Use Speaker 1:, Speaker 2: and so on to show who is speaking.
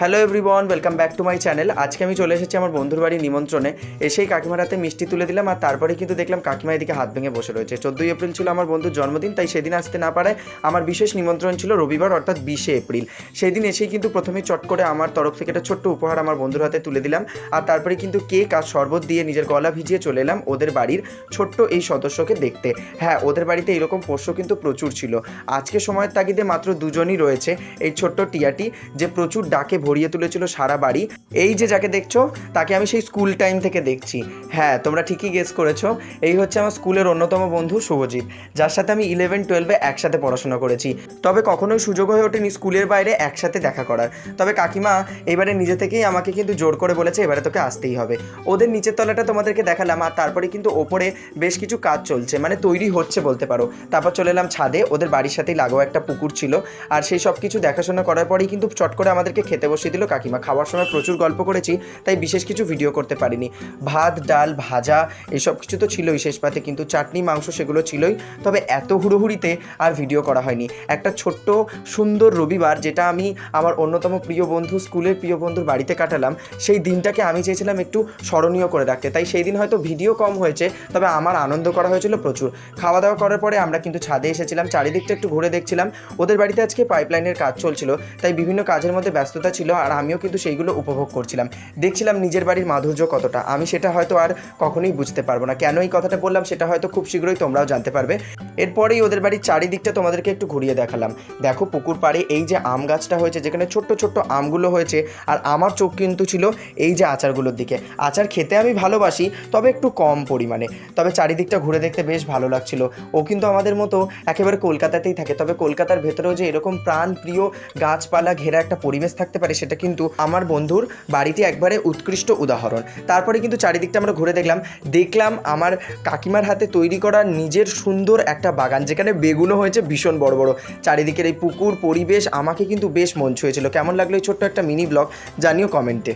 Speaker 1: Hello everyone welcome back to my channel আজকে আমি চলে এসেছি আমার বন্ধুর বাড়ির নিমন্ত্রণে। এসেই কাকিমার হাতে মিষ্টি তুলে দিলাম আর তারপরে কিন্তু দেখলাম কাকিমা এদিকে হাত ভেঙে বসে রয়েছে। চোদ্দোই এপ্রিল ছিল আমার বন্ধুর জন্মদিন, তাই সেদিন আসতে না পারায় আমার বিশেষ নিমন্ত্রণ ছিল রবিবার, অর্থাৎ বিশে এপ্রিল। সেই দিন এসেই কিন্তু প্রথমে চট করে আমার তরফ থেকে একটা ছোট্ট উপহার আমার বন্ধুর হাতে তুলে দিলাম আর তারপরে কিন্তু কেক আর শরবত দিয়ে নিজের গলা ভিজিয়ে চলে এলাম ওদের বাড়ির ছোট্ট এই সদস্যকে দেখতে। হ্যাঁ ওদের বাড়িতে এরকম পোষ্য কিন্তু প্রচুর ছিল। আজকে সময়ের তাগিদে মাত্র দুজনই রয়েছে। এই ছোট্ট টিয়াটি যে প্রচুর ডাকে ভরিয়ে তুলেছিল সারা বাড়ি। এই যে যাকে দেখছ, তাকে আমি সেই স্কুল টাইম থেকে দেখছি। হ্যাঁ তোমরা ঠিকই গেস করেছ। এই হচ্ছে আমার স্কুলের অন্যতম বন্ধু শুভজিৎ, যার সাথে আমি ইলেভেন টুয়েলভে একসাথে পড়াশোনা করেছি। তবে কখনোই সুযোগ হয়ে ওঠেনি স্কুলের বাইরে একসাথে দেখা করার। তবে কাকিমা এবারে নিজে থেকেই আমাকে কিন্তু জোর করে বলেছে, এবারে তোকে আসতেই হবে। ওদের নিচের তলাটা তোমাদেরকে দেখালাম, আর তারপরে কিন্তু ওপরে বেশ কিছু কাজ চলছে মানে তৈরি হচ্ছে বলতে পারো। তারপর চলে এলাম ছাদে, ওদের বাড়ির সাথেই লাগোয়া একটা পুকুর ছিল। আর সেই সব কিছু দেখাশোনা করার পরেই কিন্তু চট করে আমাদেরকে খেতে বসিয়ে দিল কাকিমা। খাওয়ার সময় প্রচুর গল্প করেছি, তাই বিশেষ কিছু ভিডিও করতে পারিনি। ভাত, ডাল, ভাজা, এসব কিছু তো ছিলই শেষ পাতে, কিন্তু চাটনি, মাংস সেগুলো ছিলই। তবে এত হুড়োহুড়িতে আর ভিডিও করা হয়নি। একটা ছোট্ট, সুন্দর রবিবার যেটা আমি আমার অন্যতম প্রিয় বন্ধু, স্কুলের প্রিয় বন্ধুর বাড়িতে কাটালাম, সেই দিনটাকে আমি চেয়েছিলাম একটু স্মরণীয় করে রাখতে। তাই সেই দিন হয়তো ভিডিও কম হয়েছে, তবে আমার আনন্দ করা হয়েছিল প্রচুর। খাওয়া দাওয়া করার পরে আমরা কিন্তু ছাদে এসেছিলাম, চারিদিকটা একটু ঘুরে দেখছিলাম। ওদের বাড়িতে আজকে পাইপলাইনের কাজ চলছিল, তাই বিভিন্ন কাজের মধ্যে ব্যস্ততা ছিল আর আমিও কিন্তু সেইগুলো উপভোগ করছিলাম। দেখছিলাম নিজের বাড়ির মাধুর্য কতটা। আমি সেটা হয়তো আর কখনোই বুঝতে পারব না। কেন এই কথাটা বললাম সেটা হয়তো খুব শীঘ্রই তোমরাও জানতে পারবে। এরপরেই ওদের বাড়ির চারিদিকটা তোমাদেরকে একটু ঘুরিয়ে দেখালাম। দেখো পুকুর পাড়ে এই যে আম গাছটা হয়েছে, যেখানে ছোট্ট ছোট্ট আমগুলো হয়েছে, আর আমার চোখ কিন্তু ছিল এই যে আচারগুলোর দিকে। আচার খেতে আমি ভালোবাসি, তবে একটু কম পরিমাণে। তবে চারিদিকটা ঘুরে দেখতে বেশ ভালো লাগছিল। ও কিন্তু আমাদের মতো একেবারে কলকাতাতেই থাকে। তবে কলকাতার ভেতরেও যে এরকম প্রাণ প্রিয় গাছপালা ঘেরা একটা পরিবেশ থাকতে পারে সেটা কিন্তু আমার বন্ধুর বাড়িতে একবারে উৎকৃষ্ট উদাহরণ। তারপরে কিন্তু চারিদিকটা আমরা ঘুরে দেখলাম দেখলাম আমার কাকিমার হাতে তৈরি করা নিজের সুন্দর একটা বাগান, যেখানে বেগুনও হয়েছে ভীষণ বড় বড়। চারিদিকের এই পুকুর পরিবেশ আমাকে কিন্তু বেশ মন ছুঁয়েছিল কেমন লাগল এই ছোট্ট একটা মিনি ব্লগ জানিও কমেন্টে